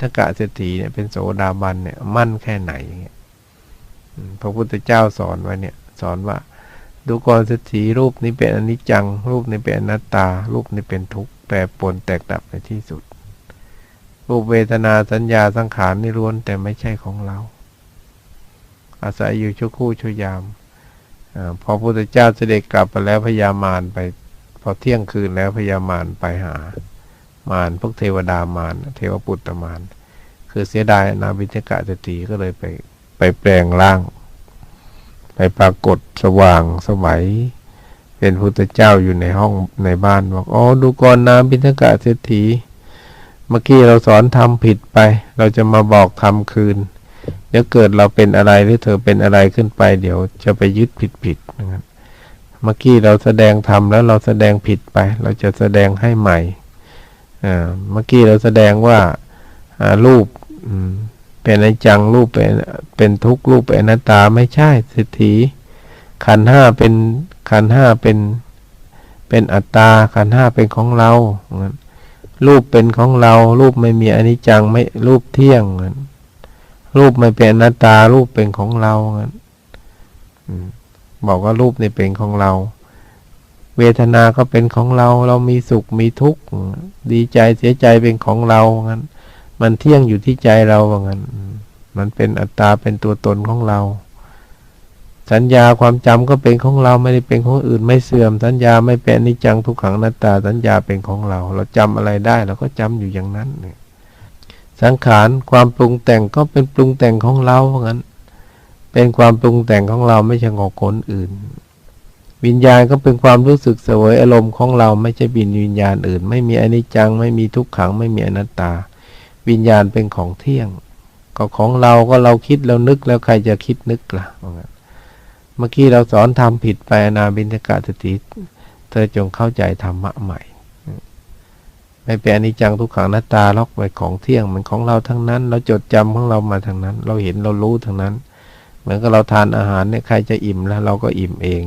ทกะเศรษฐีเนี่ยเป็นโสดาบันเนี่ยมั่นแค่ไหนอย่างเงี้ยพระพุทธเจ้าสอนไว้เนี่ย สอนว่า ดูกรเศรษฐีรูปนี้เป็นอนิจจัง รูปนี้เป็นอนัตตา รูปนี้เป็นทุกข์แปรปรวนแตกดับในที่สุด รูปเวทนาสัญญาสังขารนี่ล้วนแต่ไม่ใช่ของเรา อาศัยอยู่ชั่วคู่ชั่วยามอพอพระพุทธเจ้าเสด็จกลับไปแล้วพญามารไป พอเที่ยงคืนแล้วพญามารไปหา มารพวกเทวดามารเทวปุตตมารคือเสียดายนาบิณฑกะเศรษฐีก็เลยไปไปแปลงร่าง ไปปรากฏสว่างสวัยเป็นพุทธเจ้าอยู่ในห้องในบ้านบอกอ๋อดูก่อนนาบิณฑกะเศรษฐีเมื่อกี้เราสอนทำผิดไป เราจะมาบอกทำคืนเดี๋ยวเกิดเราเป็นอะไรหรือเธอเป็นอะไรขึ้นไป เดี๋ยวจะไปยึดผิดผิดนะครับเมื่อกี้เราแสดงทำแล้วเราแสดงผิดไป เราจะแสดงให้ใหม่ เมื่อกี้เราแสดงว่ารูปเป็นอนิจจังรูปเป็นเป็นทุกข์รูปเป็นอนัตตาไม่ใช่สิทธิขันห้าเป็นขันห้าเป็นเป็นอัตตาขันห้าเป็นของเรารูปเป็นของเรา รูปไม่มีอนิจจังไม่รูปเที่ยงรูปไม่เป็นอนัตตารูปเป็นของเราบอกว่ารูปนี่เป็นของเรา เวทนาก็เป็นของเรา เรามีสุขมีทุกข์ ดีใจเสียใจเป็นของเรางั้น มันเที่ยงอยู่ที่ใจเราว่างั้น มันเป็นอัตตาเป็นตัวตนของเรา สัญญาความจำก็เป็นของเราไม่ได้เป็นของอื่นไม่เสื่อม สัญญาไม่เป็นนิจังทุกขังนัตตา สัญญาเป็นของเรา เราจำอะไรได้เราก็จำอยู่อย่างนั้นเนี่ยสังขารความปรุงแต่งก็เป็นปรุงแต่งของเราว่างั้น เป็นความปรุงแต่งของเราไม่ใช่ของคนอื่น วิญญาณก็เป็นความรู้สึกเสวยอารมณ์ของเราไม่ใช่บินวิญญาณอื่น ไม่มีอนิจจัง ไม่มีทุกขัง ไม่มีอนัตตา วิญญาณเป็นของเที่ยง ก็ของเราก็เราคิดเรานึกแล้วใครจะคิดนึกละ่ะเมื่อกี้เราสอนทำผิดไปนาบินกาสติเธอจงเข้าใจธรรมะใหม่ ไม่เป็นอนิจจังทุกขังนัตตาล็อกไว้ของเที่ยงมันของเราทั้งนั้น เราจดจำของเรามาทั้งนั้น เราเห็นเรารู้ทั้งนั้น เหมือนกับเราทานอาหารเนี่ยใครจะอิ่มแล้ว เราก็อิ่มเอง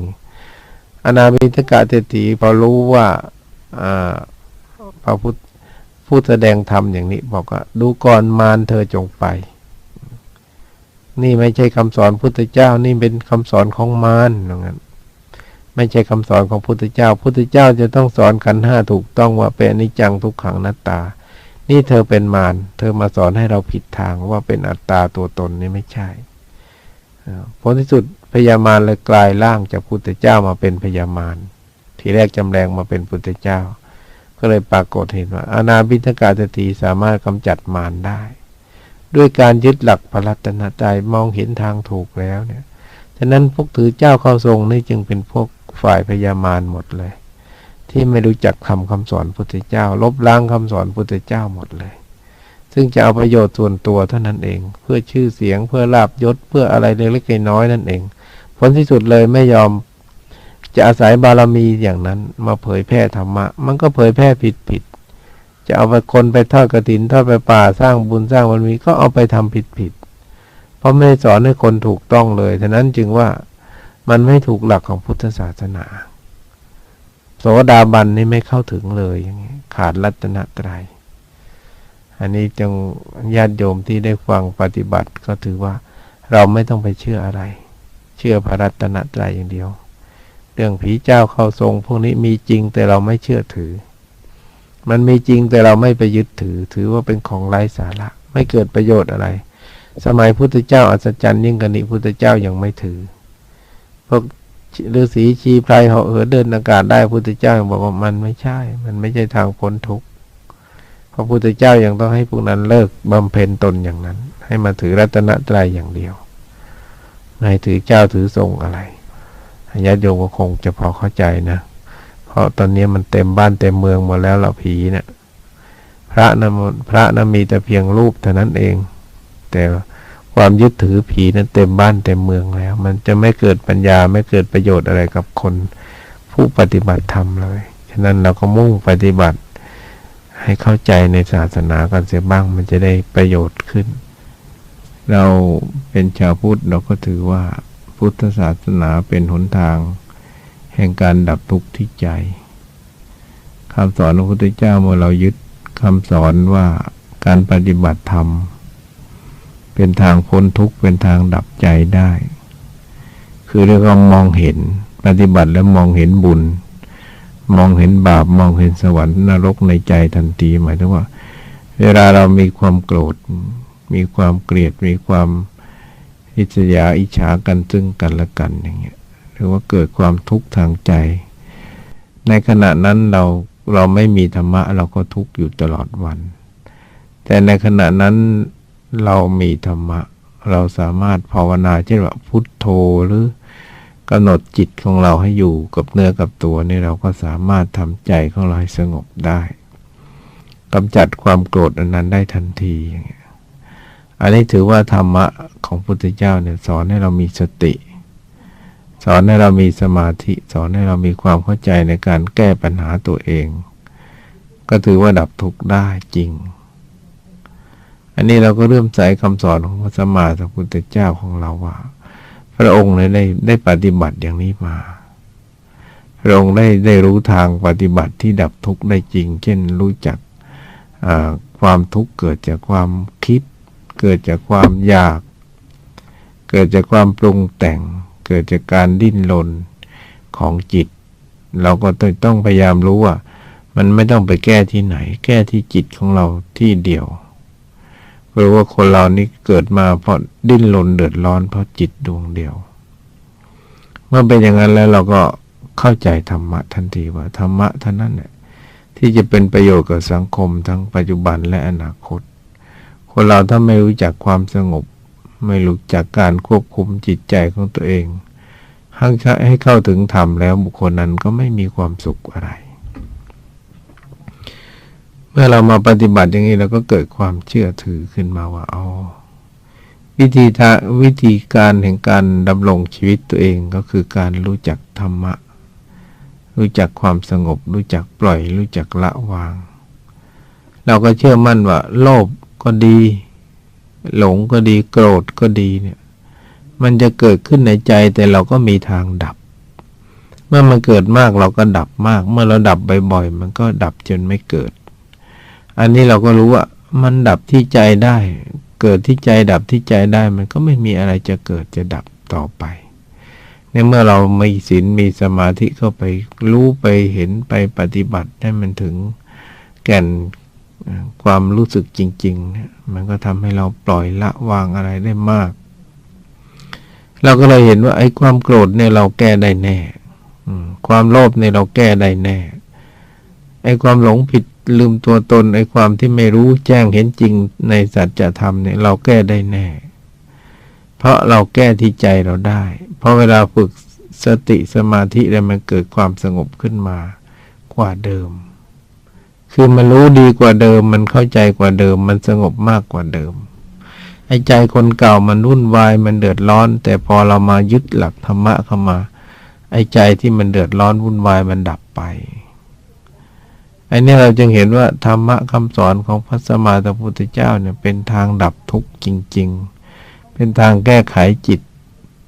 อนาบิทกะเศรษฐีพอรู้ว่าพระพุทธผู้แสดงธรรมอย่างนี้ บอกว่าดูก่อนมารเธอจงไป นี่ไม่ใช่คำสอนพุทธเจ้า นี่เป็นคำสอนของมารอย่างนั้นไม่ใช่คำสอนของพุทธเจ้า พุทธเจ้าจะต้องสอนขันห้าถูกต้องว่าเป็นอนิจจังทุกขังนัตตา นี่เธอเป็นมาร เธอมาสอนให้เราผิดทางว่าเป็นอัตตาตัวตนนี่ไม่ใช่ผลที่สุด พญามารเลยกลายร่างจากพุทธเจ้ามาเป็นพญามารทีแรกจำแรงมาเป็นพุทธเจ้า ก็เลยปรากฏเห็นว่าอาณาบิณฑกาตตีสามารถกำจัดมารได้ ด้วยการยึดหลักพระรัตนตรัยมองเห็นทางถูกแล้วเนี่ยฉะนั้นพวกถือเจ้าเข้าทรงนี่จึงเป็นพวกฝ่ายพญามารหมดเลย ที่ไม่รู้จักคำคำสอนพุทธเจ้า ลบล้างคำสอนพุทธเจ้าหมดเลย ซึ่งจะเอาประโยชน์ส่วนตัวเท่านั้นเอง เพื่อชื่อเสียงเพื่อลาบยศเพื่ออะไรเล็กๆน้อยนั่นเอง ผลที่สุดเลยไม่ยอม จะอาศัยบารมีอย่างนั้น มาเผยแพร่ธรรมะ มันก็เผยแพร่ผิดผิดจะเอาไปคนไปทอดกระถินทอดไปป่าสร้างบุญสร้างบารมีก็เอาไปทำผิดผิดเพราะไม่ได้สอนให้คนถูกต้องเลยฉะนั้นจึงว่ามันไม่ถูกหลักของพุทธศาสนาโสดาบันนี่ไม่เข้าถึงเลยอย่างนี้ขาดรัตนตรยัยอันนี้จงญาติโยมที่ได้ฟังปฏิบัติก็ถือว่าเราไม่ต้องไปเชื่ออะไร เชื่อพระรัตนตรัยอย่างเดียว เรื่องผีเจ้าเข้าทรงพวกนี้มีจริงแต่เราไม่เชื่อถือ มันมีจริงแต่เราไม่ไปยึดถือ ถือว่าเป็นของไร้สาระ ไม่เกิดประโยชน์อะไร สมัยพุทธเจ้าอัศจรรย์ยิ่งกว่านี้พุทธเจ้ายังไม่ถือ พวกฤาษีชีไพรเหาะเหินเดินอากาศได้พุทธเจ้าบอกว่ามันไม่ใช่ มันไม่ใช่ทางพ้นทุกข์พระพุทธเจ้ายังต้องให้พวกนั้นเลิกบำเพ็ญตนอย่างนั้น ให้มาถือรัตนตรัยอย่างเดียว ไม่ถือเจ้าถือทรงอะไรญาติโยมก็คงจะพอเข้าใจนะ เพราะตอนนี้มันเต็มบ้านเต็มเมืองหมดแล้วเราผีเนะี่ยพระนะพระนะมีแต่เพียงรูปเท่านั้นเอง แต่ความยึดถือผีนั้นเต็มบ้านเต็มเมืองแล้ว มันจะไม่เกิดปัญญาไม่เกิดประโยชน์อะไรกับคนผู้ปฏิบัติธรรมเลยฉะนั้นเราก็มุ่งปฏิบัติให้เข้าใจในศาสนากันเสียบ้างมันจะได้ประโยชน์ขึ้น เราเป็นชาวพุทธเราก็ถือว่าพุทธศาสนาเป็นหนทาง แห่งการดับทุกข์ที่ใจคำสอนของพระพุทธเจ้าเมื่อเรายึดคำสอนว่าการปฏิบัติธรรม เป็นทางพ้นทุกข์เป็นทางดับใจได้ คือเรียกว่ามองเห็นปฏิบัติแล้วมองเห็นบุญ มองเห็นบาปมองเห็นสวรรค์นรกในใจทันทีหมายถึงว่า เวลาเรามีความโกรธ มีความเกลียดมีความอิจฉาอิจฉากันซึ่งกันและกันอย่างเงี้ยหรือว่าเกิดความทุกข์ทางใจ ในขณะนั้นเราเราไม่มีธรรมะเราก็ทุกข์อยู่ตลอดวัน แต่ในขณะนั้นเรามีธรรมะ เราสามารถภาวนาเช่นว่าพุทโธหรือกำหนดจิตของเราให้อยู่กับเนื้อกับตัวนี่เราก็สามารถทำใจของเราให้สงบได้กำจัดความโกรธอันนั้นได้ทันทีอย่างเงี้ย อันนี้ถือว่าธรรมะของพุทธเจ้าเนี่ยสอนให้เรามีสติ สอนให้เรามีสมาธิ สอนให้เรามีความเข้าใจในการแก้ปัญหาตัวเอง ก็ถือว่าดับทุกข์ได้จริง อันนี้เราก็เริ่มใส่คำสอนของพระสัมมาสัมพุทธเจ้าของเราว่า พระองค์ได้ได้ได้ปฏิบัติอย่างนี้มาพระองค์ได้ได้รู้ทางปฏิบัติที่ดับทุกข์ได้จริง เช่นรู้จักความทุกข์เกิดจากความคิด เกิดจากความอยาก เกิดจากความปรุงแต่ง เกิดจากการดิ้นรนของจิต เราก็ต้องพยายามรู้ว่า มันไม่ต้องไปแก้ที่ไหน แก้ที่จิตของเราที่เดียวเพราะว่าคนเรานี้เกิดมาเพราะดิ้นรนเดือดร้อนเพราะจิตดวงเดียว เมื่อเป็นอย่างนั้นแล้วเราก็เข้าใจธรรมะทันทีว่าธรรมะท่านั้นแหละที่จะเป็นประโยชน์กับสังคมทั้งปัจจุบันและอนาคต คนเราถ้าไม่รู้จักความสงบ ไม่รู้จักการควบคุมจิตใจของตัวเองให้เข้าถึงธรรมแล้วบุคคลนั้นก็ไม่มีความสุขอะไร เมื่อเรามาปฏิบัติอย่างนี้เราก็เกิดความเชื่อถือขึ้นมาว่าอ๋อวิธีทาวิธีการแห่งการดำรงชีวิตตัวเองก็คือการรู้จักธรรมะ รู้จักความสงบ รู้จักปล่อย รู้จักละวาง เราก็เชื่อมั่นว่า โลภ ก็ดี หลงก็ดีโกรธก็ดีเนี่ย มันจะเกิดขึ้นในใจแต่เราก็มีทางดับ เมื่อมันเกิดมากเราก็ดับมาก เมื่อเราดับบ่อยๆมันก็ดับจนไม่เกิด อันนี้เราก็รู้ว่ามันดับที่ใจได้ เกิดที่ใจดับที่ใจได้ มันก็ไม่มีอะไรจะเกิดจะดับต่อไปในเมื่อเรามีศีลมีสมาธิเข้าไปรู้ไปเห็นไปปฏิบัติให้มันถึงแก่น ความรู้สึกจริงๆเนี่ยมันก็ทำให้เราปล่อยละวางอะไรได้มาก เราก็เลยเห็นว่าไอ้ความโกรธเนี่ยเราแก้ได้แน่ความโลภเนี่ยเราแก้ได้แน่ ไอ้ความหลงผิดลืมตัวตนไอ้ความที่ไม่รู้แจ้งเห็นจริงในสัจธรรมเนี่ยเราแก้ได้แน่ เพราะเราแก้ที่ใจเราได้ เพราะเวลาฝึกสติสมาธิแล้วมันเกิดความสงบขึ้นมากว่าเดิม คือมันรู้ดีกว่าเดิม มันเข้าใจกว่าเดิม มันสงบมากกว่าเดิมไอ้ใจคนเก่ามันวุ่นวายมันเดือดร้อน แต่พอเรามายึดหลักธรรมะเข้ามา ไอ้ใจที่มันเดือดร้อนวุ่นวายมันดับไปไอ้นี่เราจึงเห็นว่าธรรมะคำสอนของพระสมมาสัมพุทธเจ้าเนี่ยเป็นทางดับทุกข์จริง ๆ เป็นทางแก้ไขจิต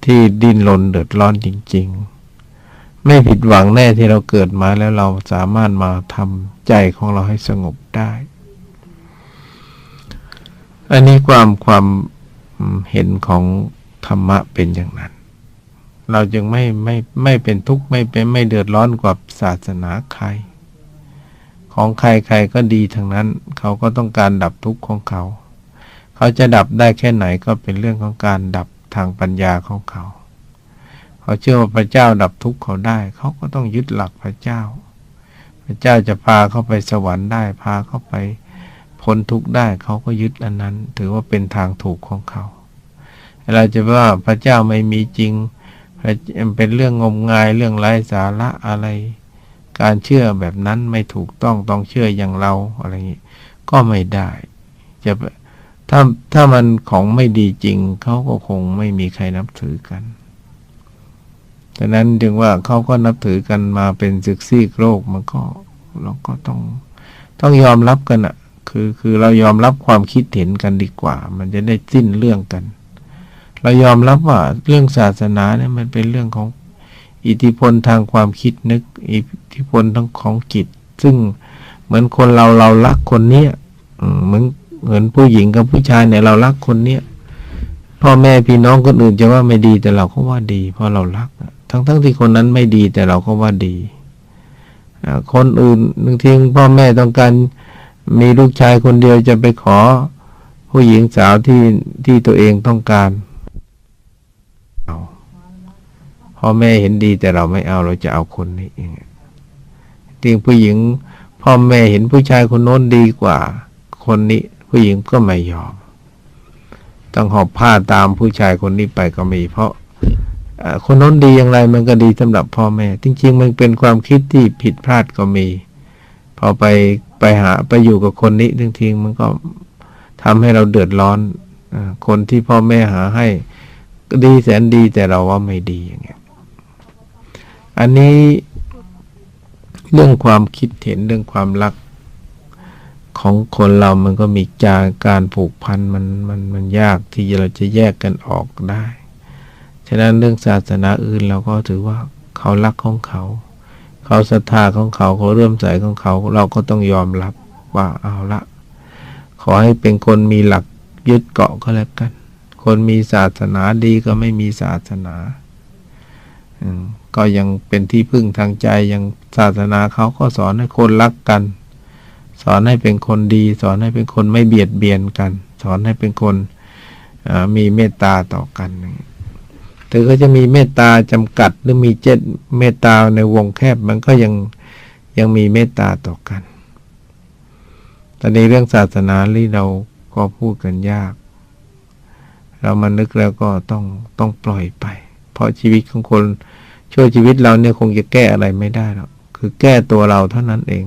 ที่ดิ้นรนเดือดร้อนจริง ๆ ไม่ผิดหวังแน่ที่เราเกิดมาแล้วเราสามารถมาทำใจของเราให้สงบได้ อันนี้ความความเห็นของธรรมะเป็นอย่างนั้น เราจึงไม่ไม่ไม่เป็นทุกข์ไม่เป็นไม่เดือดร้อนกว่าศาสนาใคร ของใครใครก็ดีทั้งนั้น เขาก็ต้องการดับทุกข์ของเขา เขาจะดับได้แค่ไหนก็เป็นเรื่องของการดับทางปัญญาของเขา เขาเชื่อว่าพระเจ้าดับทุกข์เขาได้ เขาก็ต้องยึดหลักพระเจ้า พระเจ้าจะพาเขาไปสวรรค์ได้ พาเขาไปพ้นทุกข์ได้ เขาก็ยึดอันนั้น ถือว่าเป็นทางถูกของเขา เราจะว่าพระเจ้าไม่มีจริงเป็นเรื่องงมงายเรื่องไร้สาระอะไร การเชื่อแบบนั้นไม่ถูกต้องต้องเชื่ออย่างเราอะไรอย่างนี้ก็ไม่ได้จะถ้าถ้ามันของไม่ดีจริง เขาก็คงไม่มีใครนับถือกัน ดังนั้นจึงว่าเขาก็นับถือกันมาเป็นศึกซีกโลกมันก็เราก็ต้องต้องยอมรับกันอะ่ะคือคือเรายอมรับความคิดเห็นกันดีกว่า มันจะได้สิ้นเรื่องกัน เรายอมรับว่าเรื่องศาสนาเนี่ยมันเป็นเรื่องของอิทธิพลทางความคิดนึก อิทธิพลทั้งของจิต ซึ่งเหมือนคนเราเรารักคนเนี้ยเหมือนเหมือนผู้หญิงกับผู้ชายเนี่ยเรารักคนเนี้ยพ่อแม่พี่น้องคนอื่นจะว่าไม่ดีแต่เราก็ว่าดี เพราะเรารัก ทั้งๆทที่คนนั้นไม่ดีแต่เราก็ว่าดี คนอื่นบางทีพ่อแม่ต้องการมีลูกชายคนเดียวจะไปขอผู้หญิงสาวที่ที่ตัวเองต้องการเอาพ่อแม่เห็นดีแต่เราไม่เอาเราจะเอาคนนี้เองจริงผู้หญิงพ่อแม่เห็นผู้ชายคนโน้นดีกว่า คนนี้ ผู้หญิงก็ไม่ยอม ต้องหอบผ้าตามผู้ชายคนนี้ไปก็มีเพราะ คนน้นดีอย่างไรมันก็ดีสำหรับพ่อแม่ จริง ๆ มันเป็นความคิดที่ผิดพลาดก็มี พอไปไปหาไปอยู่กับคนนี้จริงๆมันก็ทำให้เราเดือดร้อนอคนที่พ่อแม่หาให้ก็ดีแสนดีแต่เราว่าไม่ดีอย่างเงี้ย อันนี้เรื่องความคิดเห็นเรื่องความรักของคนเรามันก็มีจาการผูกพันมันมันมันยากที่เราจะแยกกันออกได้ ฉะนั้นเรื่องศาสนาอื่นเราก็ถือว่าเขารักของเขา เขาศรัทธาของเขาเขาเริ่มใสของเขา เราก็ต้องยอมรับว่าเอาละ ขอให้เป็นคนมีหลักยึดเกาะก็แล้วกัน คนมีศาสนาดีก็ไม่มีศาสนาก็ยังเป็นที่พึ่งทางใจยังศาสนาเขาก็สอนให้คนรักกัน สอนให้เป็นคนดี สอนให้เป็นคนไม่เบียดเบียนกัน สอนให้เป็นคนมีเมตตาต่อกัน อย่างนี้ถึงก็จะมีเมตตาจำกัดหรือมีเจตเมตตาในวงแคบมันก็ยังยังมีเมตตาต่อกัน แต่ในเรื่องศาสนาที่เราก็พูดกันยาก เรามานึกแล้วก็ต้องต้องปล่อยไป เพราะชีวิตของคนช่วยชีวิตเราเนี่ยคงจะแก้อะไรไม่ได้หรอกคือแก้ตัวเราเท่านั้นเอง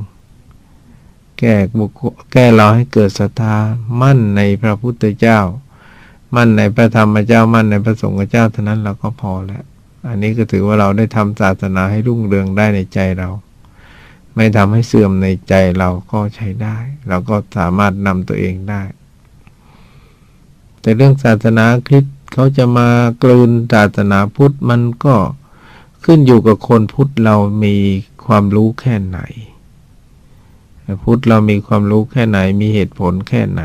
แก้บุคแก้เราให้เกิดศรัทธามั่นในพระพุทธเจ้า มั่นในพระธรรมเจ้ามั่นในพระสงฆ์เจ้าเท่านั้นเราก็พอแล้ว อันนี้ก็ถือว่าเราได้ทำศาสนาให้รุ่งเรืองได้ในใจเรา ไม่ทำให้เสื่อมในใจเราก็ใช้ได้ เราก็สามารถนำตัวเองได้ แต่เรื่องศาสนาคริสต์เขาจะมากลืนศาสนาพุทธมันก็ขึ้นอยู่กับคนพุทธเรามีความรู้แค่ไหน พุทธเรามีความรู้แค่ไหนมีเหตุผลแค่ไหน